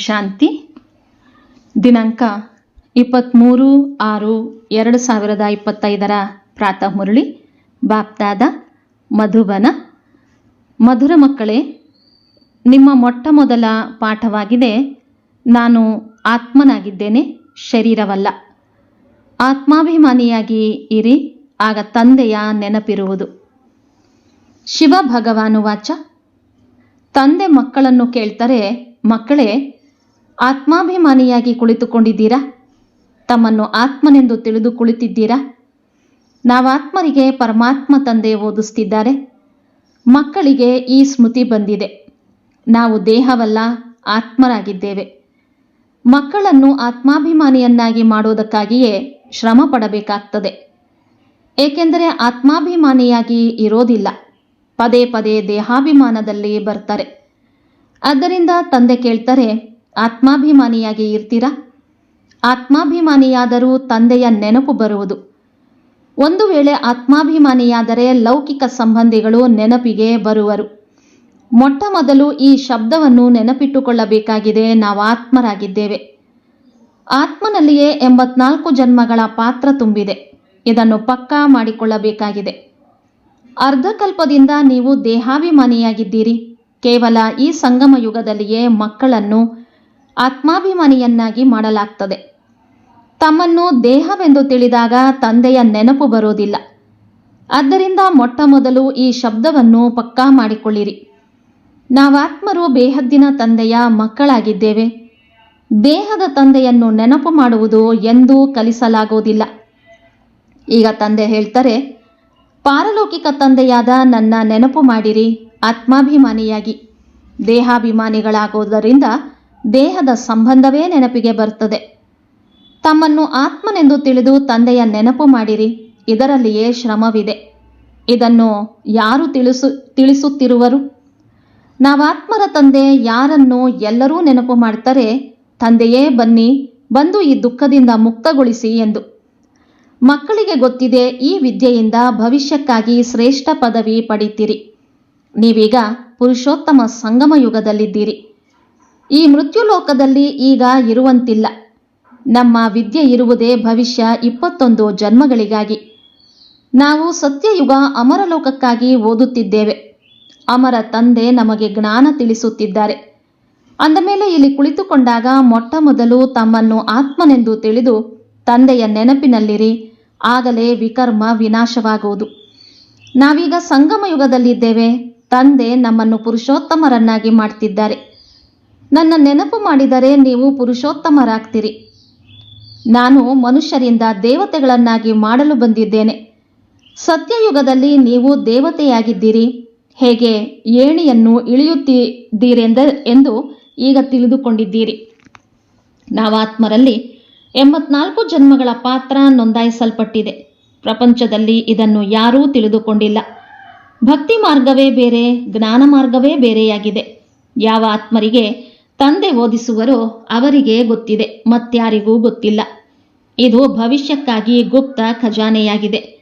ಶಾಂತಿ. ದಿನಾಂಕ ಇಪ್ಪತ್ತ್ಮೂರು ಆರು ಎರಡು ಸಾವಿರದ ಇಪ್ಪತ್ತೈದರ ಪ್ರಾತಃ ಮುರಳಿ. ಬಾಪ್ತಾದ ಮಧುಬನ. ಮಧುರ ಮಕ್ಕಳೇ, ನಿಮ್ಮ ಮೊಟ್ಟ ಮೊದಲ ಪಾಠವಾಗಿದೆ. ನಾನು ಆತ್ಮನಾಗಿದ್ದೇನೆ, ಶರೀರವಲ್ಲ. ಆತ್ಮಾಭಿಮಾನಿಯಾಗಿ ಇರಿ, ಆಗ ತಂದೆಯ ನೆನಪಿರುವುದು. ಶಿವ ಭಗವಾನು ವಾಚ. ತಂದೆ ಮಕ್ಕಳನ್ನು ಕೇಳ್ತಾರೆ, ಮಕ್ಕಳೇ ಆತ್ಮಾಭಿಮಾನಿಯಾಗಿ ಕುಳಿತುಕೊಂಡಿದ್ದೀರಾ? ತಮ್ಮನ್ನು ಆತ್ಮನೆಂದು ತಿಳಿದು ಕುಳಿತಿದ್ದೀರಾ? ನಾವಾತ್ಮರಿಗೆ ಪರಮಾತ್ಮ ತಂದೆ ಓದಿಸ್ತಿದ್ದಾರೆ. ಮಕ್ಕಳಿಗೆ ಈ ಸ್ಮೃತಿ ಬಂದಿದೆ. ನಾವು ದೇಹವಲ್ಲ, ಆತ್ಮರಾಗಿದ್ದೇವೆ. ಮಕ್ಕಳನ್ನು ಆತ್ಮಾಭಿಮಾನಿಯನ್ನಾಗಿ ಮಾಡೋದಕ್ಕಾಗಿಯೇ ಶ್ರಮ ಪಡಬೇಕಾಗ್ತದೆ ಏಕೆಂದರೆ ಆತ್ಮಾಭಿಮಾನಿಯಾಗಿ ಇರೋದಿಲ್ಲ. ಪದೇ ಪದೇ ದೇಹಾಭಿಮಾನದಲ್ಲಿ ಬರ್ತಾರೆ. ಆದ್ದರಿಂದ ತಂದೆ ಕೇಳ್ತಾರೆ ಆತ್ಮಾಭಿಮಾನಿಯಾಗಿ ಇರ್ತೀರಾ? ಆತ್ಮಾಭಿಮಾನಿಯಾದರೂ ತಂದೆಯ ನೆನಪು ಬರುವುದು. ಒಂದು ವೇಳೆ ಆತ್ಮಾಭಿಮಾನಿಯಾದರೆ ಲೌಕಿಕ ಸಂಬಂಧಿಗಳು ನೆನಪಿಗೆ ಬರುವರು. ಮೊಟ್ಟ ಮೊದಲು ಈ ಶಬ್ದವನ್ನು ನೆನಪಿಟ್ಟುಕೊಳ್ಳಬೇಕಾಗಿದೆ. ನಾವು ಆತ್ಮರಾಗಿದ್ದೇವೆ. ಆತ್ಮನಲ್ಲಿಯೇ ಎಂಬತ್ನಾಲ್ಕು ಜನ್ಮಗಳ ಪಾತ್ರ ತುಂಬಿದೆ. ಇದನ್ನು ಪಕ್ಕಾ ಮಾಡಿಕೊಳ್ಳಬೇಕಾಗಿದೆ. ಅರ್ಧಕಲ್ಪದಿಂದ ನೀವು ದೇಹಾಭಿಮಾನಿಯಾಗಿದ್ದೀರಿ. ಕೇವಲ ಈ ಸಂಗಮ ಯುಗದಲ್ಲಿಯೇ ಮಕ್ಕಳನ್ನು ಆತ್ಮಾಭಿಮಾನಿಯನ್ನಾಗಿ ಮಾಡಲಾಗ್ತದೆ. ತಮ್ಮನ್ನು ದೇಹವೆಂದು ತಿಳಿದಾಗ ತಂದೆಯ ನೆನಪು ಬರೋದಿಲ್ಲ ಆದ್ದರಿಂದ ಮೊಟ್ಟ ಮೊದಲು ಈ ಶಬ್ದವನ್ನು ಪಕ್ಕಾ ಮಾಡಿಕೊಳ್ಳಿರಿ. ನಾವಾತ್ಮರು ಬೇಹದ್ದಿನ ತಂದೆಯ ಮಕ್ಕಳಾಗಿದ್ದೇವೆ. ದೇಹದ ತಂದೆಯನ್ನು ನೆನಪು ಮಾಡುವುದು ಎಂದೂ ಕಲಿಸಲಾಗುವುದಿಲ್ಲ. ಈಗ ತಂದೆ ಹೇಳ್ತಾರೆ, ಪಾರಲೌಕಿಕ ತಂದೆಯಾದ ನನ್ನ ನೆನಪು ಮಾಡಿರಿ, ಆತ್ಮಾಭಿಮಾನಿಯಾಗಿ. ದೇಹಾಭಿಮಾನಿಗಳಾಗೋದರಿಂದ ದೇಹದ ಸಂಬಂಧವೇ ನೆನಪಿಗೆ ಬರುತ್ತದೆ ತಮ್ಮನ್ನು ಆತ್ಮನೆಂದು ತಿಳಿದು ತಂದೆಯ ನೆನಪು ಮಾಡಿರಿ, ಇದರಲ್ಲಿಯೇ ಶ್ರಮವಿದೆ. ಇದನ್ನು ಯಾರು ತಿಳಿಸು, ತಿಳಿಸುತ್ತಿರುವರು? ನಾವಾತ್ಮರ ತಂದೆ ಯಾರನ್ನು ಎಲ್ಲರೂ ನೆನಪು ಮಾಡ್ತಾರೆ, ತಂದೆಯೇ ಬನ್ನಿ, ಬಂದು ಈ ದುಃಖದಿಂದ ಮುಕ್ತಗೊಳಿಸಿ ಎಂದು. ಮಕ್ಕಳಿಗೆ ಗೊತ್ತಿದೆ ಈ ವಿದ್ಯೆಯಿಂದ ಭವಿಷ್ಯಕ್ಕಾಗಿ ಶ್ರೇಷ್ಠ ಪದವಿ ಪಡಿತೀರಿ. ನೀವೀಗ ಪುರುಷೋತ್ತಮ ಸಂಗಮ ಯುಗದಲ್ಲಿದ್ದೀರಿ ಈ ಮೃತ್ಯುಲೋಕದಲ್ಲಿ ಈಗ ಇರುವಂತಿಲ್ಲ. ನಮ್ಮ ವಿದ್ಯೆ ಇರುವುದೇ ಭವಿಷ್ಯ ಇಪ್ಪತ್ತೊಂದು ಜನ್ಮಗಳಿಗಾಗಿ. ನಾವು ಸತ್ಯಯುಗ ಅಮರಲೋಕಕ್ಕಾಗಿ ಓದುತ್ತಿದ್ದೇವೆ. ಅಮರ ತಂದೆ ನಮಗೆ ಜ್ಞಾನ ತಿಳಿಸುತ್ತಿದ್ದಾರೆ. ಅಂದಮೇಲೆ ಇಲ್ಲಿ ಕುಳಿತುಕೊಂಡಾಗ ಮೊಟ್ಟ ಮೊದಲು ತಮ್ಮನ್ನು ಆತ್ಮನೆಂದು ತಿಳಿದು ತಂದೆಯ ನೆನಪಿನಲ್ಲಿರಿ, ಆಗಲೇ ವಿಕರ್ಮ ವಿನಾಶವಾಗುವುದು. ನಾವೀಗ ಸಂಗಮ ಯುಗದಲ್ಲಿದ್ದೇವೆ ತಂದೆ ನಮ್ಮನ್ನು ಪುರುಷೋತ್ತಮರನ್ನಾಗಿ ಮಾಡ್ತಿದ್ದಾರೆ. ನನ್ನ ನೆನಪು ಮಾಡಿದರೆ ನೀವು ಪುರುಷೋತ್ತಮರಾಗ್ತೀರಿ. ನಾನು ಮನುಷ್ಯರಿಂದ ದೇವತೆಗಳನ್ನಾಗಿ ಮಾಡಲು ಬಂದಿದ್ದೇನೆ. ಸತ್ಯಯುಗದಲ್ಲಿ ನೀವು ದೇವತೆಯಾಗಿದ್ದೀರಿ. ಹೇಗೆ ಏಣಿಯನ್ನು ಇಳಿಯುತ್ತಿದ್ದೀರೆಂದ ಎಂದು ಈಗ ತಿಳಿದುಕೊಂಡಿದ್ದೀರಿ. ನಾವಾತ್ಮರಲ್ಲಿ ಎಂಬತ್ನಾಲ್ಕು ಜನ್ಮಗಳ ಪಾತ್ರ ನೋಂದಾಯಿಸಲ್ಪಟ್ಟಿದೆ. ಪ್ರಪಂಚದಲ್ಲಿ ಇದನ್ನು ಯಾರೂ ತಿಳಿದುಕೊಂಡಿಲ್ಲ. ಭಕ್ತಿ ಮಾರ್ಗವೇ ಬೇರೆ, ಜ್ಞಾನ ಮಾರ್ಗವೇ ಬೇರೆಯಾಗಿದೆ. ಯಾವ ಆತ್ಮರಿಗೆ ತಂದೆ ಓದಿಸುವರು ಅವರಿಗೆ ಗೊತ್ತಿದೆ ಮತ್ಯಾರಿಗೂ ಗೊತ್ತಿಲ್ಲ. ಇದು ಭವಿಷ್ಯಕ್ಕಾಗಿ ಗುಪ್ತ ಖಜಾನೆಯಾಗಿದೆ.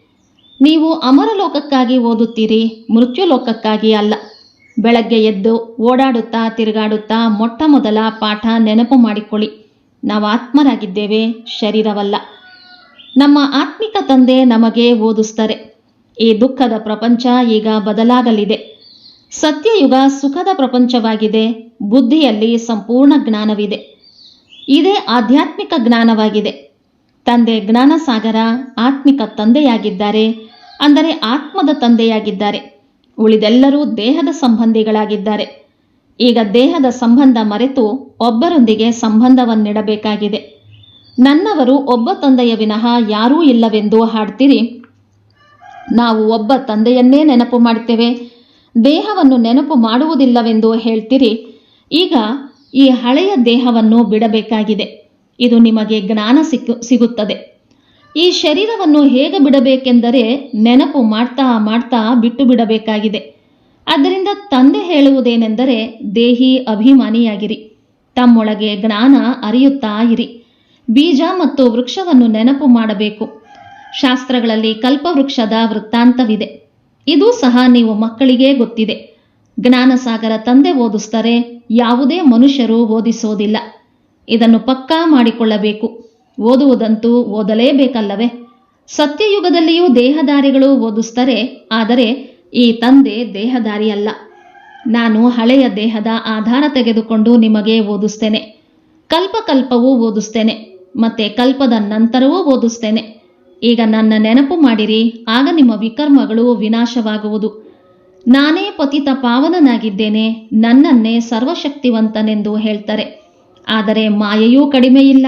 ನೀವು ಅಮರಲೋಕಕ್ಕಾಗಿ ಓದುತ್ತೀರಿ, ಮೃತ್ಯುಲೋಕಕ್ಕಾಗಿ ಅಲ್ಲ. ಬೆಳಗ್ಗೆ ಎದ್ದು ಓಡಾಡುತ್ತಾ ತಿರುಗಾಡುತ್ತಾ ಮೊಟ್ಟ ಮೊದಲ ಪಾಠ ನೆನಪು ಮಾಡಿಕೊಳ್ಳಿ. ನಾವು ಆತ್ಮರಾಗಿದ್ದೇವೆ ಶರೀರವಲ್ಲ. ನಮ್ಮ ಆತ್ಮಿಕ ತಂದೆ ನಮಗೆ ಓದಿಸ್ತಾರೆ. ಈ ದುಃಖದ ಪ್ರಪಂಚ ಈಗ ಬದಲಾಗಲಿದೆ. ಸತ್ಯಯುಗ ಸುಖದ ಪ್ರಪಂಚವಾಗಿದೆ, ಬುದ್ಧಿಯಲ್ಲಿ ಸಂಪೂರ್ಣ ಜ್ಞಾನವಿದೆ. ಇದೇ ಆಧ್ಯಾತ್ಮಿಕ ಜ್ಞಾನವಾಗಿದೆ. ತಂದೆ ಜ್ಞಾನಸಾಗರ ಆತ್ಮಿಕ ತಂದೆಯಾಗಿದ್ದಾರೆ, ಅಂದರೆ ಆತ್ಮದ ತಂದೆಯಾಗಿದ್ದಾರೆ. ಉಳಿದೆಲ್ಲರೂ ದೇಹದ ಸಂಬಂಧಿಗಳಾಗಿದ್ದಾರೆ. ಈಗ ದೇಹದ ಸಂಬಂಧ ಮರೆತು ಒಬ್ಬರೊಂದಿಗೆ ಸಂಬಂಧವನ್ನಿಡಬೇಕಾಗಿದೆ. ನನ್ನವರು ಒಬ್ಬ ತಂದೆಯ ವಿನಃ ಯಾರೂ ಇಲ್ಲವೆಂದು ಹಾಡ್ತೀರಿ? ನಾವು ಒಬ್ಬ ತಂದೆಯನ್ನೇ ನೆನಪು ಮಾಡ್ತೇವೆ ದೇಹವನ್ನು ನೆನಪು ಮಾಡುವುದಿಲ್ಲವೆಂದು ಹೇಳ್ತೀರಿ. ಈಗ ಈ ಹಳೆಯ ದೇಹವನ್ನು ಬಿಡಬೇಕಾಗಿದೆ. ಇದು ನಿಮಗೆ ಜ್ಞಾನ ಸಿಕ್ಕು, ಸಿಗುತ್ತದೆ. ಈ ಶರೀರವನ್ನು ಹೇಗೆ ಬಿಡಬೇಕೆಂದರೆ ನೆನಪು ಮಾಡ್ತಾ ಮಾಡ್ತಾ ಬಿಟ್ಟು ಬಿಡಬೇಕಾಗಿದೆ. ಅದರಿಂದ ತಂದೆ ಹೇಳುವುದೇನೆಂದರೆ ದೇಹಿ ಅಭಿಮಾನಿಯಾಗಿರಿ. ತಮ್ಮೊಳಗೆ ಜ್ಞಾನ ಅರಿಯುತ್ತಾ ಇರಿ. ಬೀಜ ಮತ್ತು ವೃಕ್ಷವನ್ನು ನೆನಪು ಮಾಡಬೇಕು. ಶಾಸ್ತ್ರಗಳಲ್ಲಿ ಕಲ್ಪವೃಕ್ಷದ ವೃತ್ತಾಂತವಿದೆ. ಇದು ಸಹ ನೀವು ಮಕ್ಕಳಿಗೆ ಗೊತ್ತಿದೆ. ಜ್ಞಾನಸಾಗರ ತಂದೆ ಓದಿಸ್ತಾರೆ, ಯಾವುದೇ ಮನುಷ್ಯರು ಓದಿಸೋದಿಲ್ಲ. ಇದನ್ನು ಪಕ್ಕಾ ಮಾಡಿಕೊಳ್ಳಬೇಕು. ಓದುವುದಂತೂ ಓದಲೇಬೇಕಲ್ಲವೇ? ಸತ್ಯಯುಗದಲ್ಲಿಯೂ ದೇಹದಾರಿಗಳು ಓದಿಸ್ತಾರೆ, ಆದರೆ ಈ ತಂದೆ ದೇಹದಾರಿಯಲ್ಲ. ನಾನು ಹಳೆಯ ದೇಹದ ಆಧಾರ ತೆಗೆದುಕೊಂಡು ನಿಮಗೆ ಓದಿಸ್ತೇನೆ. ಕಲ್ಪಕಲ್ಪವೂ ಓದಿಸ್ತೇನೆ, ಮತ್ತೆ ಕಲ್ಪದ ನಂತರವೂ ಓದಿಸ್ತೇನೆ. ಈಗ ನನ್ನ ನೆನಪು ಮಾಡಿರಿ, ಆಗ ನಿಮ್ಮ ವಿಕರ್ಮಗಳು ವಿನಾಶವಾಗುವುದು. ನಾನೇ ಪತಿತ ಪಾವನನಾಗಿದ್ದೇನೆ, ನನ್ನನ್ನೇ ಸರ್ವಶಕ್ತಿವಂತನೆಂದು ಹೇಳ್ತಾರೆ. ಆದರೆ ಮಾಯೆಯೂ ಕಡಿಮೆಯಿಲ್ಲ,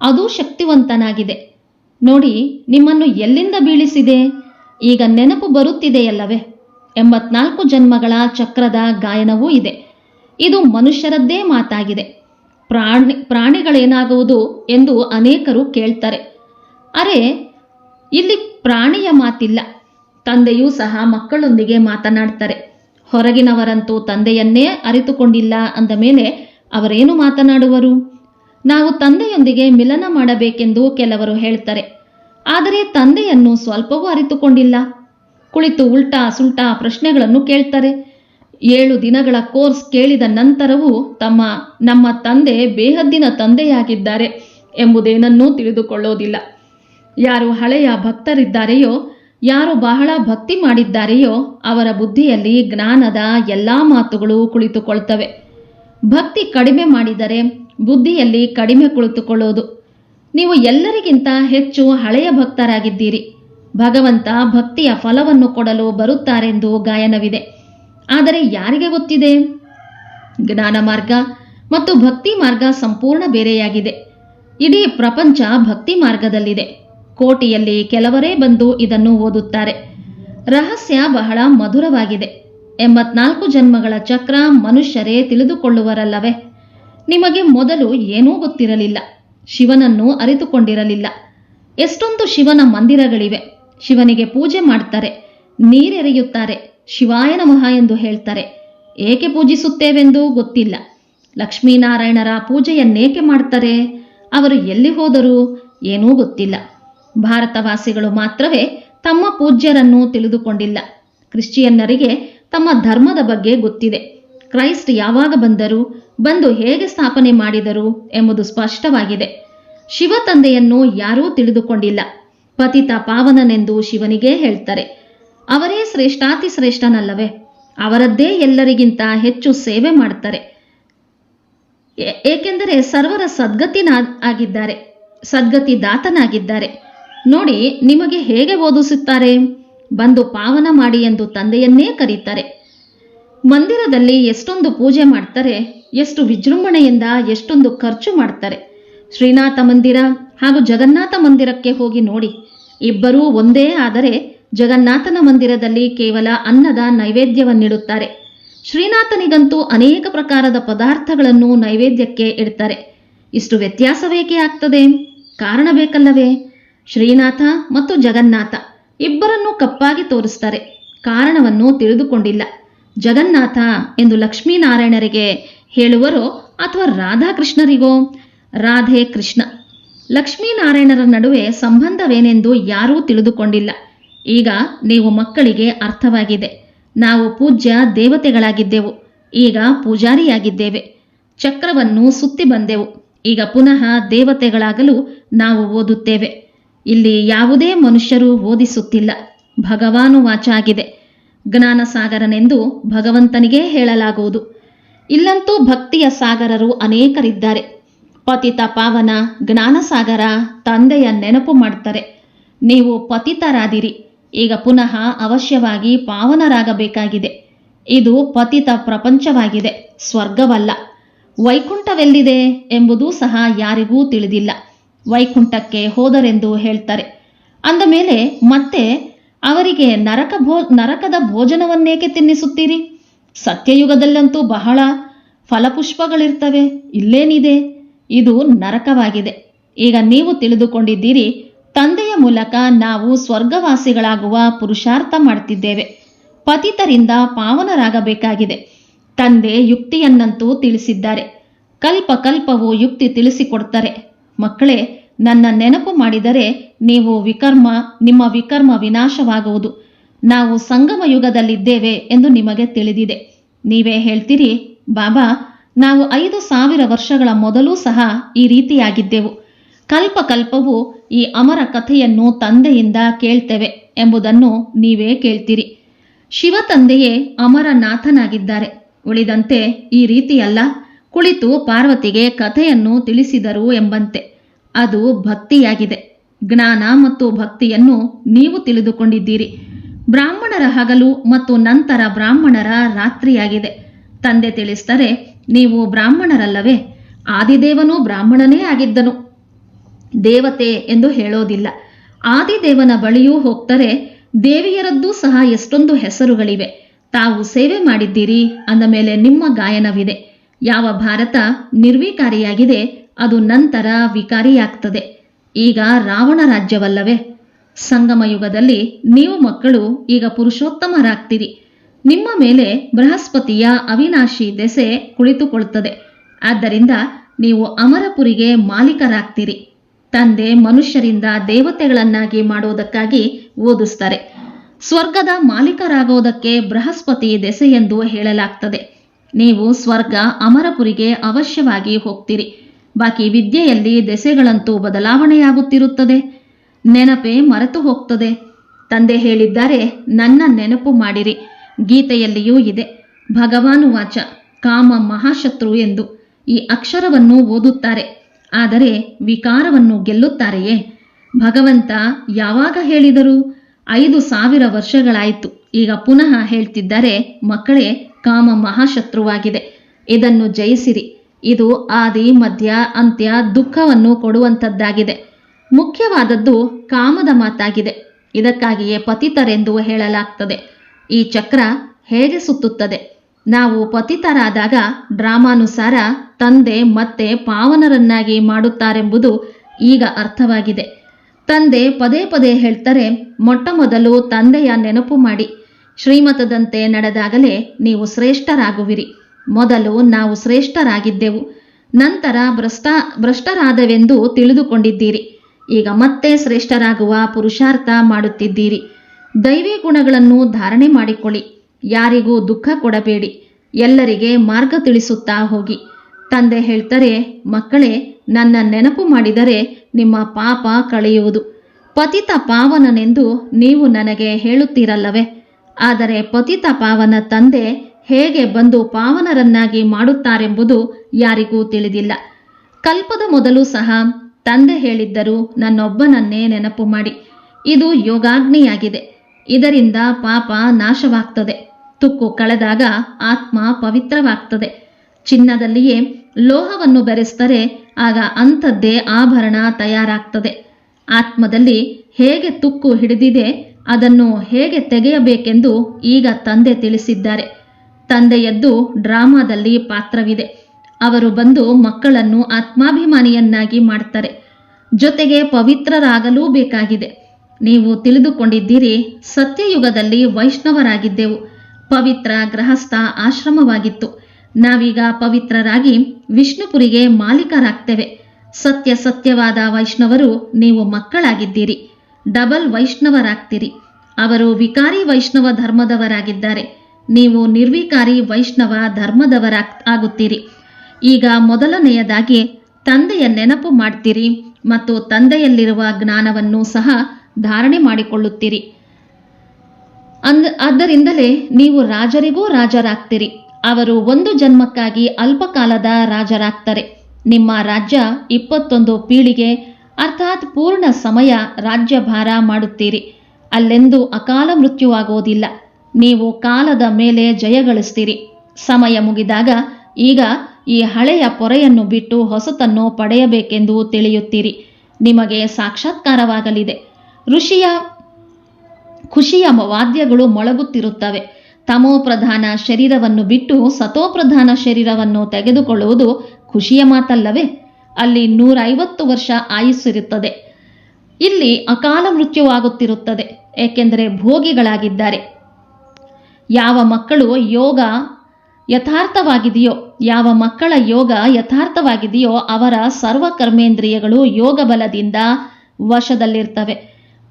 ಅದು ಶಕ್ತಿವಂತನಾಗಿದೆ. ನೋಡಿ, ನಿಮ್ಮನ್ನು ಎಲ್ಲಿಂದ ಬೀಳಿಸಿದೆ? ಈಗ ನೆನಪು ಬರುತ್ತಿದೆಯಲ್ಲವೇ? ಎಂಬತ್ನಾಲ್ಕು ಜನ್ಮಗಳ ಚಕ್ರದ ಗಾಯನವೂ ಇದೆ. ಇದು ಮನುಷ್ಯರದ್ದೇ ಮಾತಾಗಿದೆ. ಪ್ರಾಣಿ, ಪ್ರಾಣಿಗಳೇನಾಗುವುದು ಎಂದು ಅನೇಕರು ಕೇಳ್ತಾರೆ. ಅರೆ ಇಲ್ಲಿ ಪ್ರಾಣಿಯ ಮಾತಿಲ್ಲ. ತಂದೆಯೂ ಸಹ ಮಕ್ಕಳೊಂದಿಗೆ ಮಾತನಾಡ್ತಾರೆ. ಹೊರಗಿನವರಂತೂ ತಂದೆಯನ್ನೇ ಅರಿತುಕೊಂಡಿಲ್ಲ ಅಂದ ಮೇಲೆ ಅವರೇನು ಮಾತನಾಡುವರು? ನಾವು ತಂದೆಯೊಂದಿಗೆ ಮಿಲನ ಮಾಡಬೇಕೆಂದು ಕೆಲವರು ಹೇಳ್ತಾರೆ. ಆದರೆ ತಂದೆಯನ್ನು ಸ್ವಲ್ಪವೂ ಅರಿತುಕೊಂಡಿಲ್ಲ. ಕುಳಿತು ಉಲ್ಟಾ ಸುಲ್ಟಾ ಪ್ರಶ್ನೆಗಳನ್ನು ಕೇಳ್ತಾರೆ. ಏಳು ದಿನಗಳ ಕೋರ್ಸ್ ಕೇಳಿದ ನಂತರವೂ ತಮ್ಮ, ನಮ್ಮ ತಂದೆ ಬೇಹದ್ದಿನ ತಂದೆಯಾಗಿದ್ದಾರೆ ಎಂಬುದೇನನ್ನೂ ತಿಳಿದುಕೊಳ್ಳೋದಿಲ್ಲ. ಯಾರು ಹಳೆಯ ಭಕ್ತರಿದ್ದಾರೆಯೋ, ಯಾರು ಬಹಳ ಭಕ್ತಿ ಮಾಡಿದ್ದಾರೆಯೋ, ಅವರ ಬುದ್ಧಿಯಲ್ಲಿ ಜ್ಞಾನದ ಎಲ್ಲ ಮಾತುಗಳು ಕುಳಿತುಕೊಳ್ತವೆ. ಭಕ್ತಿ ಕಡಿಮೆ ಮಾಡಿದರೆ ಬುದ್ಧಿಯಲ್ಲಿ ಕಡಿಮೆ ಕುಳಿತುಕೊಳ್ಳೋದು ನೀವು ಎಲ್ಲರಿಗಿಂತ ಹೆಚ್ಚು ಹಳೆಯ ಭಕ್ತರಾಗಿದ್ದೀರಿ. ಭಗವಂತ ಭಕ್ತಿಯ ಫಲವನ್ನು ಕೊಡಲು ಬರುತ್ತಾರೆಂದು ಗಾಯನವಿದೆ. ಆದರೆ ಯಾರಿಗೆ ಗೊತ್ತಿದೆ? ಜ್ಞಾನ ಮಾರ್ಗ ಮತ್ತು ಭಕ್ತಿ ಮಾರ್ಗ ಸಂಪೂರ್ಣ ಬೇರೆಯಾಗಿದೆ. ಇಡೀ ಪ್ರಪಂಚ ಭಕ್ತಿ ಮಾರ್ಗದಲ್ಲಿದೆ. ಕೋಟಿಯಲ್ಲಿ ಕೆಲವರೇ ಬಂದು ಇದನ್ನು ಓದುತ್ತಾರೆ. ರಹಸ್ಯ ಬಹಳ ಮಧುರವಾಗಿದೆ. ಎಂಬತ್ನಾಲ್ಕು ಜನ್ಮಗಳ ಚಕ್ರ ಮನುಷ್ಯರೇ ತಿಳಿದುಕೊಳ್ಳುವರಲ್ಲವೇ? ನಿಮಗೆ ಮೊದಲು ಏನೂ ಗೊತ್ತಿರಲಿಲ್ಲ. ಶಿವನನ್ನು ಅರಿತುಕೊಂಡಿರಲಿಲ್ಲ. ಎಷ್ಟೊಂದು ಶಿವನ ಮಂದಿರಗಳಿವೆ. ಶಿವನಿಗೆ ಪೂಜೆ ಮಾಡ್ತಾರೆ. ನೀರೆರೆಯುತ್ತಾರೆ. ಶಿವಾಯ ನಮಃ ಎಂದು ಹೇಳ್ತಾರೆ. ಏಕೆ ಪೂಜಿಸುತ್ತೇವೆಂದು ಗೊತ್ತಿಲ್ಲ. ಲಕ್ಷ್ಮೀನಾರಾಯಣರ ಪೂಜೆಯನ್ನೇಕೆ ಮಾಡ್ತಾರೆ? ಅವರು ಎಲ್ಲಿ ಹೋದರೂ ಏನೂ ಗೊತ್ತಿಲ್ಲ. ಭಾರತವಾಸಿಗಳು ಮಾತ್ರವೇ ತಮ್ಮ ಪೂಜ್ಯರನ್ನು ತಿಳಿದುಕೊಂಡಿಲ್ಲ. ಕ್ರಿಶ್ಚಿಯನ್ನರಿಗೆ ತಮ್ಮ ಧರ್ಮದ ಬಗ್ಗೆ ಗೊತ್ತಿದೆ. ಕ್ರೈಸ್ಟ್ ಯಾವಾಗ ಬಂದರು, ಬಂದು ಹೇಗೆ ಸ್ಥಾಪನೆ ಮಾಡಿದರು ಎಂಬುದು ಸ್ಪಷ್ಟವಾಗಿದೆ. ಶಿವ ತಂದೆಯನ್ನು ಯಾರೂ ತಿಳಿದುಕೊಂಡಿಲ್ಲ. ಪತಿತ ಪಾವನನೆಂದು ಶಿವನಿಗೇ ಹೇಳ್ತಾರೆ. ಅವರೇ ಶ್ರೇಷ್ಠಾತಿ ಶ್ರೇಷ್ಠನಲ್ಲವೇ? ಅವರದ್ದೇ ಎಲ್ಲರಿಗಿಂತ ಹೆಚ್ಚು ಸೇವೆ ಮಾಡ್ತಾರೆ. ಏಕೆಂದರೆ ಸರ್ವರ ಸದ್ಗತಿನ, ಆಗಿದ್ದಾರೆ. ಸದ್ಗತಿ ದಾತನಾಗಿದ್ದಾರೆ ನೋಡಿ, ನಿಮಗೆ ಹೇಗೆ ಓದಿಸುತ್ತಾರೆ ಬಂದು ಪಾವನ ಮಾಡಿ ಎಂದು ತಂದೆಯನ್ನೇ ಕರೀತಾರೆ. ಮಂದಿರದಲ್ಲಿ ಎಷ್ಟೊಂದು ಪೂಜೆ ಮಾಡ್ತಾರೆ, ಎಷ್ಟು ವಿಜೃಂಭಣೆಯಿಂದ ಎಷ್ಟೊಂದು ಖರ್ಚು ಮಾಡ್ತಾರೆ. ಶ್ರೀನಾಥ ಮಂದಿರ ಹಾಗೂ ಜಗನ್ನಾಥ ಮಂದಿರಕ್ಕೆ ಹೋಗಿ ನೋಡಿ. ಇಬ್ಬರೂ ಒಂದೇ ಆದರೆ ಜಗನ್ನಾಥನ ಮಂದಿರದಲ್ಲಿ ಕೇವಲ ಅನ್ನದ ನೈವೇದ್ಯವನ್ನಿಡುತ್ತಾರೆ. ಶ್ರೀನಾಥನಿಗಂತೂ ಅನೇಕ ಪ್ರಕಾರದ ಪದಾರ್ಥಗಳನ್ನು ನೈವೇದ್ಯಕ್ಕೆ ಇಡ್ತಾರೆ. ಇಷ್ಟು ವ್ಯತ್ಯಾಸವೇಕೆ ಆಗ್ತದೆ? ಕಾರಣ ಬೇಕಲ್ಲವೇ? ಶ್ರೀನಾಥ ಮತ್ತು ಜಗನ್ನಾಥ ಇಬ್ಬರನ್ನೂ ಕಪ್ಪಾಗಿ ತೋರಿಸ್ತಾರೆ. ಕಾರಣವನ್ನು ತಿಳಿದುಕೊಂಡಿಲ್ಲ. ಜಗನ್ನಾಥ ಎಂದು ಲಕ್ಷ್ಮೀನಾರಾಯಣರಿಗೆ ಹೇಳುವರೋ ಅಥವಾ ರಾಧಾಕೃಷ್ಣರಿಗೋ? ರಾಧೆ ಕೃಷ್ಣ. ಲಕ್ಷ್ಮೀನಾರಾಯಣರ ನಡುವೆ ಸಂಬಂಧವೇನೆಂದು ಯಾರೂ ತಿಳಿದುಕೊಂಡಿಲ್ಲ. ಈಗ ನೀವು ಮಕ್ಕಳಿಗೆ ಅರ್ಥವಾಗಿದೆ. ನಾವು ಪೂಜ್ಯ ದೇವತೆಗಳಾಗಿದ್ದೆವು. ಈಗ ಪೂಜಾರಿಯಾಗಿದ್ದೇವೆ. ಚಕ್ರವನ್ನು ಸುತ್ತಿ ಬಂದೆವು. ಈಗ ಪುನಃ ದೇವತೆಗಳಾಗಲು ನಾವು ಓದುತ್ತೇವೆ. ಇಲ್ಲಿ ಯಾವುದೇ ಮನುಷ್ಯರು ಓದಿಸುತ್ತಿಲ್ಲ. ಭಗವಾನು ವಾಚಾಗಿದೆ. ಜ್ಞಾನ ಸಾಗರನೆಂದು ಭಗವಂತನಿಗೇ ಹೇಳಲಾಗುವುದು. ಇಲ್ಲಂತೂ ಭಕ್ತಿಯ ಸಾಗರರು ಅನೇಕರಿದ್ದಾರೆ. ಪತಿತ ಪಾವನ ಜ್ಞಾನಸಾಗರ ತಂದೆಯ ನೆನಪು ಮಾಡ್ತಾರೆ. ನೀವು ಪತಿತರಾದಿರಿ. ಈಗ ಪುನಃ ಅವಶ್ಯವಾಗಿ ಪಾವನರಾಗಬೇಕಾಗಿದೆ. ಇದು ಪತಿತ ಪ್ರಪಂಚವಾಗಿದೆ, ಸ್ವರ್ಗವಲ್ಲ. ವೈಕುಂಠವೆಲ್ಲಿದೆ ಎಂಬುದೂ ಸಹ ಯಾರಿಗೂ ತಿಳಿದಿಲ್ಲ. ವೈಕುಂಠಕ್ಕೆ ಹೋದರೆಂದು ಹೇಳ್ತಾರೆ. ಅಂದ ಮೇಲೆ, ಮತ್ತೆ ಅವರಿಗೆ ನರಕ ಭೋ, ನರಕದ ಭೋಜನವನ್ನೇಕೆ ತಿನ್ನಿಸುತ್ತೀರಿ? ಸತ್ಯಯುಗದಲ್ಲಂತೂ ಬಹಳ ಫಲಪುಷ್ಪಗಳಿರ್ತವೆ, ಇಲ್ಲೇನಿದೆ? ಇದು ನರಕವಾಗಿದೆ. ಈಗ ನೀವು ತಿಳಿದುಕೊಂಡಿದ್ದೀರಿ, ತಂದೆಯ ಮೂಲಕ ನಾವು ಸ್ವರ್ಗವಾಸಿಗಳಾಗುವ ಪುರುಷಾರ್ಥ ಮಾಡ್ತಿದ್ದೇವೆ. ಪತಿತರಿಂದ ಪಾವನರಾಗಬೇಕಾಗಿದೆ. ತಂದೆ ಯುಕ್ತಿಯನ್ನಂತೂ ತಿಳಿಸಿದ್ದಾರೆ. ಕಲ್ಪ ಕಲ್ಪವು ಯುಕ್ತಿ ತಿಳಿಸಿಕೊಡ್ತಾರೆ. ಮಕ್ಕಳೇ, ನನ್ನ ನೆನಪು ಮಾಡಿದರೆ ನೀವು ವಿಕರ್ಮ, ನಿಮ್ಮ ವಿಕರ್ಮ ವಿನಾಶವಾಗುವುದು. ನಾವು ಸಂಗಮ ಯುಗದಲ್ಲಿದ್ದೇವೆ ಎಂದು ನಿಮಗೆ ತಿಳಿದಿದೆ. ನೀವೇ ಹೇಳ್ತೀರಿ, ಬಾಬಾ, ನಾವು ಐದು ಸಾವಿರ ವರ್ಷಗಳ ಮೊದಲೂ ಸಹ ಈ ರೀತಿಯಾಗಿದ್ದೆವು. ಕಲ್ಪ ಕಲ್ಪವು ಈ ಅಮರ ಕಥೆಯನ್ನು ತಂದೆಯಿಂದ ಕೇಳ್ತೇವೆ ಎಂಬುದನ್ನು ನೀವೇ ಕೇಳ್ತೀರಿ. ಶಿವ ತಂದೆಯೇ ಅಮರನಾಥನಾಗಿದ್ದಾರೆ. ಉಳಿದಂತೆ ಈ ರೀತಿಯಲ್ಲ. ಕುಳಿತು ಪಾರ್ವತಿಗೆ ಕಥೆಯನ್ನು ತಿಳಿಸಿದರು ಎಂಬಂತೆ. ಅದು ಭಕ್ತಿಯಾಗಿದೆ. ಜ್ಞಾನ ಮತ್ತು ಭಕ್ತಿಯನ್ನು ನೀವು ತಿಳಿದುಕೊಂಡಿದ್ದೀರಿ. ಬ್ರಾಹ್ಮಣರ ಹಗಲು ಮತ್ತು ನಂತರ ಬ್ರಾಹ್ಮಣರ ರಾತ್ರಿಯಾಗಿದೆ. ತಂದೆ ತಿಳಿಸ್ತಾರೆ ನೀವು ಬ್ರಾಹ್ಮಣರಲ್ಲವೇ? ಆದಿದೇವನು ಬ್ರಾಹ್ಮಣನೇ ಆಗಿದ್ದನು. ದೇವತೆ ಎಂದು ಹೇಳೋದಿಲ್ಲ. ಆದಿದೇವನ ಬಳಿಯೂ ಹೋಗ್ತಾರೆ, ದೇವಿಯರದ್ದೂ ಸಹ ಎಷ್ಟೊಂದು ಹೆಸರುಗಳಿವೆ. ತಾವು ಸೇವೆ ಮಾಡಿದ್ದೀರಿ ಅಂದ ಮೇಲೆ ನಿಮ್ಮ ಗಾಯನವಿದೆ. ಯಾವ ಭಾರತ ನಿರ್ವಿಕಾರಿಯಾಗಿದೆ, ಅದು ನಂತರ ವಿಕಾರಿಯಾಗ್ತದೆ. ಈಗ ರಾವಣ ರಾಜ್ಯವಲ್ಲವೇ? ಸಂಗಮ ಯುಗದಲ್ಲಿ ನೀವು ಮಕ್ಕಳು ಈಗ ಪುರುಷೋತ್ತಮರಾಗ್ತೀರಿ. ನಿಮ್ಮ ಮೇಲೆ ಬೃಹಸ್ಪತಿಯ ಅವಿನಾಶಿ ದೆಸೆ ಕುಳಿತುಕೊಳ್ಳುತ್ತದೆ. ಆದ್ದರಿಂದ ನೀವು ಅಮರಪುರಿಗೆ ಮಾಲೀಕರಾಗ್ತೀರಿ. ತಂದೆ ಮನುಷ್ಯರಿಂದ ದೇವತೆಗಳನ್ನಾಗಿ ಮಾಡುವುದಕ್ಕಾಗಿ ಓದಿಸ್ತಾರೆ. ಸ್ವರ್ಗದ ಮಾಲೀಕರಾಗೋದಕ್ಕೆ ಬೃಹಸ್ಪತಿ ದೆಸೆ ಎಂದು ಹೇಳಲಾಗ್ತದೆ. ನೀವು ಸ್ವರ್ಗ ಅಮರಪುರಿಗೆ ಅವಶ್ಯವಾಗಿ ಹೋಗ್ತೀರಿ. ಬಾಕಿ ವಿದ್ಯೆಯಲ್ಲಿ ದೆಸೆಗಳಂತೂ ಬದಲಾವಣೆಯಾಗುತ್ತಿರುತ್ತದೆ. ನೆನಪೇ ಮರೆತು ಹೋಗ್ತದೆ. ತಂದೆ ಹೇಳಿದ್ದಾರೆ, ನನ್ನ ನೆನಪು ಮಾಡಿರಿ. ಗೀತೆಯಲ್ಲಿಯೂ ಇದೆ. ಭಗವಾನು ವಾಚ, ಕಾಮ ಮಹಾಶತ್ರು ಎಂದು. ಈ ಅಕ್ಷರವನ್ನು ಓದುತ್ತಾರೆ. ಆದರೆ ವಿಕಾರವನ್ನು ಗೆಲ್ಲುತ್ತಾರೆಯೇ? ಭಗವಂತ ಯಾವಾಗ ಹೇಳಿದರು? ಐದು ಸಾವಿರ ವರ್ಷಗಳಾಯಿತು. ಈಗ ಪುನಃ ಹೇಳ್ತಿದ್ದಾರೆ, ಮಕ್ಕಳೇ, ಕಾಮ ಮಹಾಶತ್ರುವಾಗಿದೆ. ಇದನ್ನು ಜಯಿಸಿರಿ. ಇದು ಆದಿ, ಮಧ್ಯ, ಅಂತ್ಯ ದುಃಖವನ್ನು ಕೊಡುವಂಥದ್ದಾಗಿದೆ. ಮುಖ್ಯವಾದದ್ದು ಕಾಮದ ಮಾತಾಗಿದೆ. ಇದಕ್ಕಾಗಿಯೇ ಪತಿತರೆಂದು ಹೇಳಲಾಗ್ತದೆ. ಈ ಚಕ್ರ ಹೇಗೆ ಸುತ್ತುತ್ತದೆ? ನಾವು ಪತಿತರಾದಾಗ ಡ್ರಾಮಾನುಸಾರ ತಂದೆ, ಮತ್ತೆ ಪಾವನರನ್ನಾಗಿ ಮಾಡುತ್ತಾರೆಂಬುದು ಈಗ ಅರ್ಥವಾಗಿದೆ. ತಂದೆ ಪದೇ ಪದೇ ಹೇಳ್ತಾರೆ ಮೊಟ್ಟ ಮೊದಲು ತಂದೆಯ ನೆನಪು ಮಾಡಿ. ಶ್ರೀಮತದಂತೆ ನಡೆದಾಗಲೇ ನೀವು ಶ್ರೇಷ್ಠರಾಗುವಿರಿ. ಮೊದಲು ನಾವು ಶ್ರೇಷ್ಠರಾಗಿದ್ದೆವು. ನಂತರ ಭ್ರಷ್ಟ, ಭ್ರಷ್ಟರಾದವೆಂದು ತಿಳಿದುಕೊಂಡಿದ್ದೀರಿ. ಈಗ ಮತ್ತೆ ಶ್ರೇಷ್ಠರಾಗುವ ಪುರುಷಾರ್ಥ ಮಾಡುತ್ತಿದ್ದೀರಿ. ದೈವಿ ಗುಣಗಳನ್ನು ಧಾರಣೆ ಮಾಡಿಕೊಳ್ಳಿ. ಯಾರಿಗೂ ದುಃಖ ಕೊಡಬೇಡಿ. ಎಲ್ಲರಿಗೆ ಮಾರ್ಗ ತಿಳಿಸುತ್ತಾ ಹೋಗಿ. ತಂದೆ ಹೇಳ್ತಾರೆ, ಮಕ್ಕಳೇ, ನನ್ನ ನೆನಪು ಮಾಡಿದರೆ ನಿಮ್ಮ ಪಾಪ ಕಳೆಯುವುದು. ಪತಿತ ಪಾವನನೆಂದು ನೀವು ನನಗೆ ಹೇಳುತ್ತೀರಲ್ಲವೇ? ಆದರೆ ಪತಿತ ಪಾವನ ತಂದೆ ಹೇಗೆ ಬಂದು ಪಾವನರನ್ನಾಗಿ ಮಾಡುತ್ತಾರೆಂಬುದು ಯಾರಿಗೂ ತಿಳಿದಿಲ್ಲ. ಕಲ್ಪದ ಮೊದಲು ಸಹ ತಂದೆ ಹೇಳಿದ್ದರು, ನನ್ನೊಬ್ಬನನ್ನೇ ನೆನಪು ಮಾಡಿ. ಇದು ಯೋಗಾಗ್ನಿಯಾಗಿದೆ. ಇದರಿಂದ ಪಾಪ ನಾಶವಾಗ್ತದೆ. ತುಕ್ಕು ಕಳೆದಾಗ ಆತ್ಮ ಪವಿತ್ರವಾಗ್ತದೆ. ಚಿನ್ನದಲ್ಲಿಯೇ ಲೋಹವನ್ನು ಬೆರೆಸಿದರೆ ಆಗ ಅಂಥದ್ದೇ ಆಭರಣ ತಯಾರಾಗ್ತದೆ. ಆತ್ಮದಲ್ಲಿ ಹೇಗೆ ತುಕ್ಕು ಹಿಡಿದಿದೆ ಅದನ್ನು ಹೇಗೆ ತೆಗೆಯಬೇಕೆಂದು ಈಗ ತಂದೆ ತಿಳಿಸಿದ್ದಾರೆ. ತಂದೆಯದ್ದು ಡ್ರಾಮಾದಲ್ಲಿ ಪಾತ್ರವಿದೆ. ಅವರು ಬಂದು ಮಕ್ಕಳನ್ನು ಆತ್ಮಾಭಿಮಾನಿಯನ್ನಾಗಿ ಮಾಡ್ತಾರೆ. ಜೊತೆಗೆ ಪವಿತ್ರರಾಗಲೂ ಬೇಕಾಗಿದೆ. ನೀವು ತಿಳಿದುಕೊಂಡಿದ್ದೀರಿ, ಸತ್ಯಯುಗದಲ್ಲಿ ವೈಷ್ಣವರಾಗಿದ್ದೆವು. ಪವಿತ್ರ ಗೃಹಸ್ಥ ಆಶ್ರಮವಾಗಿತ್ತು. ನಾವೀಗ ಪವಿತ್ರರಾಗಿ ವಿಷ್ಣುಪುರಿಗೆ ಮಾಲೀಕರಾಗ್ತೇವೆ. ಸತ್ಯ ಸತ್ಯವಾದ ವೈಷ್ಣವರು ನೀವು ಮಕ್ಕಳಾಗಿದ್ದೀರಿ. ಡಬಲ್ ವೈಷ್ಣವರಾಗ್ತೀರಿ. ಅವರು ವಿಕಾರಿ ವೈಷ್ಣವ ಧರ್ಮದವರಾಗಿದ್ದಾರೆ. ನೀವು ನಿರ್ವಿಕಾರಿ ವೈಷ್ಣವ ಧರ್ಮದವರಾಗ್ ಆಗುತ್ತೀರಿ. ಈಗ ಮೊದಲನೆಯದಾಗಿ ತಂದೆಯ ನೆನಪು ಮಾಡ್ತೀರಿ ಮತ್ತು ತಂದೆಯಲ್ಲಿರುವ ಜ್ಞಾನವನ್ನು ಸಹ ಧಾರಣೆ ಮಾಡಿಕೊಳ್ಳುತ್ತೀರಿ. ಅಂದ ಆದ್ದರಿಂದಲೇ ನೀವು ರಾಜರಿಗೂ ರಾಜರಾಗ್ತೀರಿ. ಅವರು ಒಂದು ಜನ್ಮಕ್ಕಾಗಿ ಅಲ್ಪಕಾಲದ ರಾಜರಾಗ್ತಾರೆ. ನಿಮ್ಮ ರಾಜ್ಯ ಇಪ್ಪತ್ತೊಂದು ಪೀಳಿಗೆ ಅರ್ಥಾತ್ ಪೂರ್ಣ ಸಮಯ ರಾಜ್ಯಭಾರ ಮಾಡುತ್ತೀರಿ. ಅಲ್ಲೆಂದು ಅಕಾಲ ಮೃತ್ಯುವಾಗುವುದಿಲ್ಲ. ನೀವು ಕಾಲದ ಮೇಲೆ ಜಯಗಳಿಸ್ತೀರಿ ಸಮಯ ಮುಗಿದಾಗ ಈಗ ಈ ಹಳೆಯ ಪೊರೆಯನ್ನು ಬಿಟ್ಟು ಹೊಸತನ್ನು ಪಡೆಯಬೇಕೆಂದು ತಿಳಿಯುತ್ತೀರಿ. ನಿಮಗೆ ಸಾಕ್ಷಾತ್ಕಾರವಾಗಲಿದೆ. ಋಷಿಯ ಖುಷಿಯ ವಾದ್ಯಗಳು ಮೊಳಗುತ್ತಿರುತ್ತವೆ. ತಮೋ ಪ್ರಧಾನ ಶರೀರವನ್ನು ಬಿಟ್ಟು ಸತೋಪ್ರಧಾನ ಶರೀರವನ್ನು ತೆಗೆದುಕೊಳ್ಳುವುದು ಖುಷಿಯ ಮಾತಲ್ಲವೇ? ಅಲ್ಲಿ ನೂರೈವತ್ತು ವರ್ಷ ಆಯುಸ್ಸಿರುತ್ತದೆ ಇಲ್ಲಿ ಅಕಾಲ ಮೃತ್ಯುವಾಗುತ್ತಿರುತ್ತದೆ, ಏಕೆಂದರೆ ಭೋಗಿಗಳಾಗಿದ್ದಾರೆ. ಯಾವ ಮಕ್ಕಳು ಯೋಗ ಯಥಾರ್ಥವಾಗಿದೆಯೋ, ಯಾವ ಮಕ್ಕಳ ಯೋಗ ಯಥಾರ್ಥವಾಗಿದೆಯೋ, ಅವರ ಸರ್ವ ಕರ್ಮೇಂದ್ರಿಯಗಳು ಯೋಗ ಬಲದಿಂದ ವಶದಲ್ಲಿರ್ತವೆ.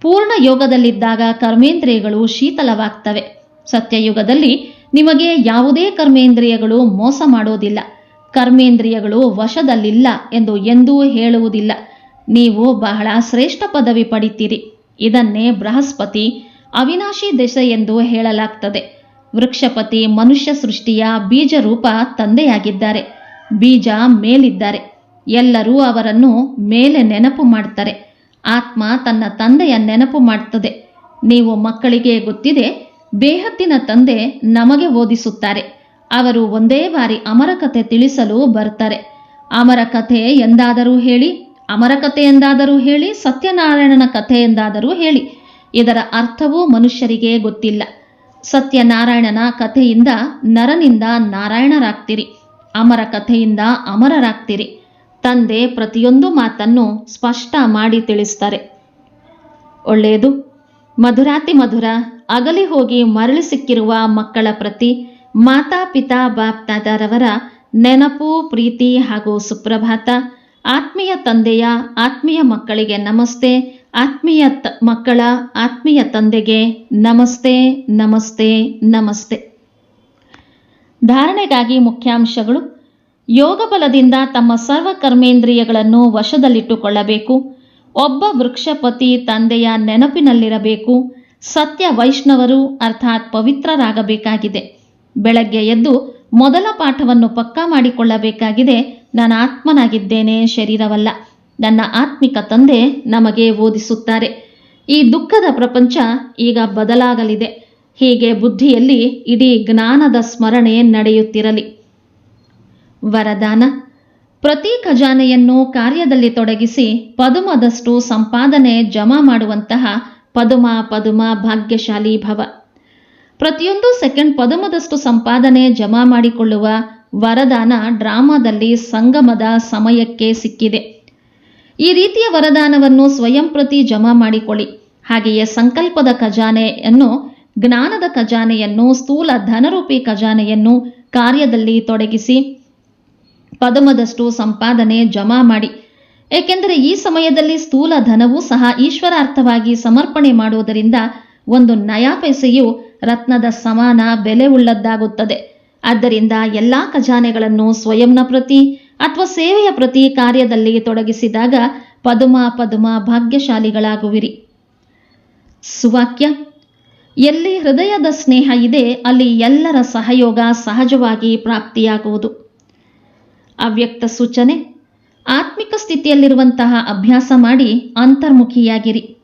ಪೂರ್ಣ ಯೋಗದಲ್ಲಿದ್ದಾಗ ಕರ್ಮೇಂದ್ರಿಯಗಳು ಶೀತಲವಾಗ್ತವೆ. ಸತ್ಯಯುಗದಲ್ಲಿ ನಿಮಗೆ ಯಾವುದೇ ಕರ್ಮೇಂದ್ರಿಯಗಳು ಮೋಸ ಮಾಡೋದಿಲ್ಲ. ಕರ್ಮೇಂದ್ರಿಯಗಳು ವಶದಲ್ಲಿಲ್ಲ ಎಂದು ಎಂದೂ ಹೇಳುವುದಿಲ್ಲ. ನೀವು ಬಹಳ ಶ್ರೇಷ್ಠ ಪದವಿ ಪಡಿತೀರಿ. ಇದನ್ನೇ ಬೃಹಸ್ಪತಿ ಅವಿನಾಶಿ ದೆಸೆ ಎಂದು ಹೇಳಲಾಗ್ತದೆ. ವೃಕ್ಷಪತಿ ಮನುಷ್ಯ ಸೃಷ್ಟಿಯ ಬೀಜ ರೂಪ ತಂದೆಯಾಗಿದ್ದಾರೆ. ಬೀಜ ಮೇಲಿದ್ದಾರೆ. ಎಲ್ಲರೂ ಅವರನ್ನು ಮೇಲೆ ನೆನಪು ಮಾಡ್ತಾರೆ. ಆತ್ಮ ತನ್ನ ತಂದೆಯ ನೆನಪು ಮಾಡ್ತದೆ. ನೀವು ಮಕ್ಕಳಿಗೆ ಗೊತ್ತಿದೆ ಬೇಹತ್ತಿನ ತಂದೆ ನಮಗೆ ಓದಿಸುತ್ತಾರೆ. ಅವರು ಒಂದೇ ಬಾರಿ ಅಮರ ಕಥೆ ತಿಳಿಸಲು ಬರ್ತಾರೆ ಅಮರ ಕಥೆ ಎಂದಾದರೂ ಹೇಳಿ, ಅಮರ ಕಥೆ ಎಂದಾದರೂ ಹೇಳಿ, ಸತ್ಯನಾರಾಯಣನ ಕಥೆ ಎಂದಾದರೂ ಹೇಳಿ. ಇದರ ಅರ್ಥವೂ ಮನುಷ್ಯರಿಗೆ ಗೊತ್ತಿಲ್ಲ. ಸತ್ಯನಾರಾಯಣನ ಕಥೆಯಿಂದ ನರನಿಂದ ನಾರಾಯಣರಾಗ್ತಿರಿ, ಅಮರ ಕಥೆಯಿಂದ ಅಮರರಾಗ್ತಿರಿ. ತಂದೆ ಪ್ರತಿಯೊಂದು ಮಾತನ್ನು ಸ್ಪಷ್ಟ ಮಾಡಿ ತಿಳಿಸ್ತಾರೆ. ಒಳ್ಳೆಯದು. ಮಧುರಾತಿ ಮಧುರ, ಅಗಲಿ ಹೋಗಿ ಮರಳಿ ಸಿಕ್ಕಿರುವ ಮಕ್ಕಳ ಪ್ರತಿ ಮಾತಾ ಪಿತಾ ಬಾಪ್ತಾದರವರ ನೆನಪು, ಪ್ರೀತಿ ಹಾಗೂ ಸುಪ್ರಭಾತ, ಆತ್ಮೀಯ ತಂದೆಯ, ಆತ್ಮೀಯ ಮಕ್ಕಳಿಗೆ ನಮಸ್ತೆ, ಆತ್ಮೀಯ ತ, ಮಕ್ಕಳ, ಆತ್ಮೀಯ ತಂದೆಗೆ ನಮಸ್ತೆ ನಮಸ್ತೆ ನಮಸ್ತೆ. ಧಾರಣೆಗಾಗಿ ಮುಖ್ಯಾಂಶಗಳು, ಯೋಗ ಬಲದಿಂದ ತಮ್ಮ ಸರ್ವ ಕರ್ಮೇಂದ್ರಿಯಗಳನ್ನು ವಶದಲ್ಲಿಟ್ಟುಕೊಳ್ಳಬೇಕು, ಒಬ್ಬ ವೃಕ್ಷಪತಿ ತಂದೆಯ ನೆನಪಿನಲ್ಲಿರಬೇಕು, ಸತ್ಯ ವೈಷ್ಣವರು ಅರ್ಥಾತ್ ಪವಿತ್ರರಾಗಬೇಕಾಗಿದೆ. ಬೆಳಗ್ಗೆ ಎದ್ದು ಮೊದಲ ಪಾಠವನ್ನು ಪಕ್ಕಾ ಮಾಡಿಕೊಳ್ಳಬೇಕಾಗಿದೆ. ನಾನು ಆತ್ಮನಾಗಿದ್ದೇನೆ, ಶರೀರವಲ್ಲ. ನನ್ನ ಆತ್ಮಿಕ ತಂದೆ ನಮಗೆ ಓದಿಸುತ್ತಾರೆ. ಈ ದುಃಖದ ಪ್ರಪಂಚ ಈಗ ಬದಲಾಗಲಿದೆ. ಹೀಗೆ ಬುದ್ಧಿಯಲ್ಲಿ ಇಡೀ ಜ್ಞಾನದ ಸ್ಮರಣೆ ನಡೆಯುತ್ತಿರಲಿ. ವರದಾನ. ಪ್ರತಿ ಖಜಾನೆಯನ್ನು ಕಾರ್ಯದಲ್ಲಿ ತೊಡಗಿಸಿ ಪದುಮದಷ್ಟು ಸಂಪಾದನೆ ಜಮಾ ಮಾಡುವಂತಹ ಪದುಮ ಪದುಮ ಭಾಗ್ಯಶಾಲಿ ಭವ. ಪ್ರತಿಯೊಂದು ಸೆಕೆಂಡ್ ಪದಮದಷ್ಟು ಸಂಪಾದನೆ ಜಮಾ ಮಾಡಿಕೊಳ್ಳುವ ವರದಾನ ಡ್ರಾಮಾದಲ್ಲಿ ಸಂಗಮದ ಸಮಯಕ್ಕೆ ಸಿಕ್ಕಿದೆ. ಈ ರೀತಿಯ ವರದಾನವನ್ನು ಸ್ವಯಂ ಪ್ರತಿ ಜಮಾ ಮಾಡಿಕೊಳ್ಳಿ. ಹಾಗೆಯೇ ಸಂಕಲ್ಪದ ಖಜಾನೆಯನ್ನು, ಜ್ಞಾನದ ಖಜಾನೆಯನ್ನು, ಸ್ಥೂಲ ಧನರೂಪಿ ಖಜಾನೆಯನ್ನು ಕಾರ್ಯದಲ್ಲಿ ತೊಡಗಿಸಿ ಪದಮದಷ್ಟು ಸಂಪಾದನೆ ಜಮಾ ಮಾಡಿ. ಏಕೆಂದರೆ ಈ ಸಮಯದಲ್ಲಿ ಸ್ಥೂಲ ಧನವೂ ಸಹ ಈಶ್ವರಾರ್ಥವಾಗಿ ಸಮರ್ಪಣೆ ಮಾಡುವುದರಿಂದ ಒಂದು ನಯಾ ಪೈಸೆಯು ರತ್ನದ ಸಮಾನ ಬೆಲೆ ಉಳ್ಳದ್ದಾಗುತ್ತದೆ. ಆದ್ದರಿಂದ ಎಲ್ಲಾ ಖಜಾನೆಗಳನ್ನು ಸ್ವಯಂನ ಪ್ರತಿ ಅಥವಾ ಸೇವೆಯ ಪ್ರತಿ ಕಾರ್ಯದಲ್ಲಿ ತೊಡಗಿಸಿದಾಗ ಪದುಮ ಪದುಮ ಭಾಗ್ಯಶಾಲಿಗಳಾಗುವಿರಿ. ಸುವಾಕ್ಯ. ಎಲ್ಲಿ ಹೃದಯದ ಸ್ನೇಹ ಇದೆ, ಅಲ್ಲಿ ಎಲ್ಲರ ಸಹಯೋಗ ಸಹಜವಾಗಿ ಪ್ರಾಪ್ತಿಯಾಗುವುದು. ಅವ್ಯಕ್ತ ಸೂಚನೆ. ಆತ್ಮಿಕ ಸ್ಥಿತಿಯಲ್ಲಿರುವಂತಹ ಅಭ್ಯಾಸ ಮಾಡಿ ಅಂತರ್ಮುಖಿಯಾಗಿರಿ.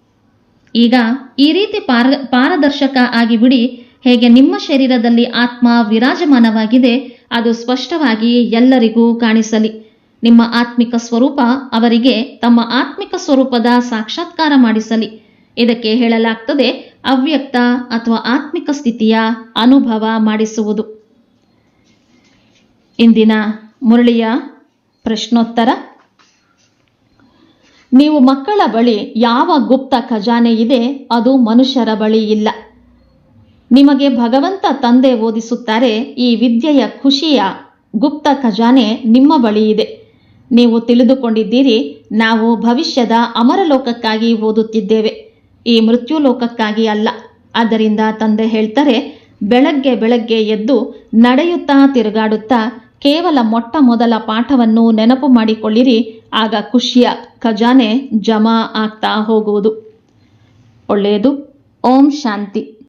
ಈಗ ಈ ರೀತಿ ಪಾರ, ಪಾರದರ್ಶಕ ಆಗಿಬಿಡಿ. ಹೇಗೆ ನಿಮ್ಮ ಶರೀರದಲ್ಲಿ ಆತ್ಮ ವಿರಾಜಮಾನವಾಗಿದೆ, ಅದು ಸ್ಪಷ್ಟವಾಗಿ ಎಲ್ಲರಿಗೂ ಕಾಣಿಸಲಿ. ನಿಮ್ಮ ಆತ್ಮಿಕ ಸ್ವರೂಪ ಅವರಿಗೆ ತಮ್ಮ ಆತ್ಮಿಕ ಸ್ವರೂಪದ ಸಾಕ್ಷಾತ್ಕಾರ ಮಾಡಿಸಲಿ. ಇದಕ್ಕೆ ಹೇಳಲಾಗ್ತದೆ, ಅವ್ಯಕ್ತ ಅಥವಾ ಆತ್ಮಿಕ ಸ್ಥಿತಿಯ ಅನುಭವ ಮಾಡಿಸುವುದು. ಇಂದಿನ ಮುರಳಿಯ ಪ್ರಶ್ನೋತ್ತರ. ನೀವು ಮಕ್ಕಳ ಬಳಿ ಯಾವ ಗುಪ್ತ ಖಜಾನೆ ಇದೆ, ಅದು ಮನುಷ್ಯರ ಬಳಿ ಇಲ್ಲ. ನಿಮಗೆ ಭಗವಂತ ತಂದೆ ಓದಿಸುತ್ತಾರೆ, ಈ ವಿದ್ಯೆಯ ಖುಷಿಯ ಗುಪ್ತ ಖಜಾನೆ ನಿಮ್ಮ ಬಳಿ ಇದೆ. ನೀವು ತಿಳಿದುಕೊಂಡಿದ್ದೀರಿ, ನಾವು ಭವಿಷ್ಯದ ಅಮರಲೋಕಕ್ಕಾಗಿ ಓದುತ್ತಿದ್ದೇವೆ. ಈ ಮೃತ್ಯು ಲೋಕಕ್ಕಾಗಿ ಅಲ್ಲ. ಆದ್ದರಿಂದ ತಂದೆ ಹೇಳ್ತಾರೆ, ಬೆಳಗ್ಗೆ ಬೆಳಗ್ಗೆ ಎದ್ದು ನಡೆಯುತ್ತಾ ತಿರುಗಾಡುತ್ತಾ ಕೇವಲ ಮೊಟ್ಟ ಮೊದಲ ಪಾಠವನ್ನು ನೆನಪು ಮಾಡಿಕೊಳ್ಳಿರಿ, ಆಗ ಖುಷಿಯ ಖಜಾನೆ ಜಮಾ ಆಗ್ತಾ ಹೋಗುವುದು. ಒಳ್ಳೆಯದು. ಓಂ ಶಾಂತಿ.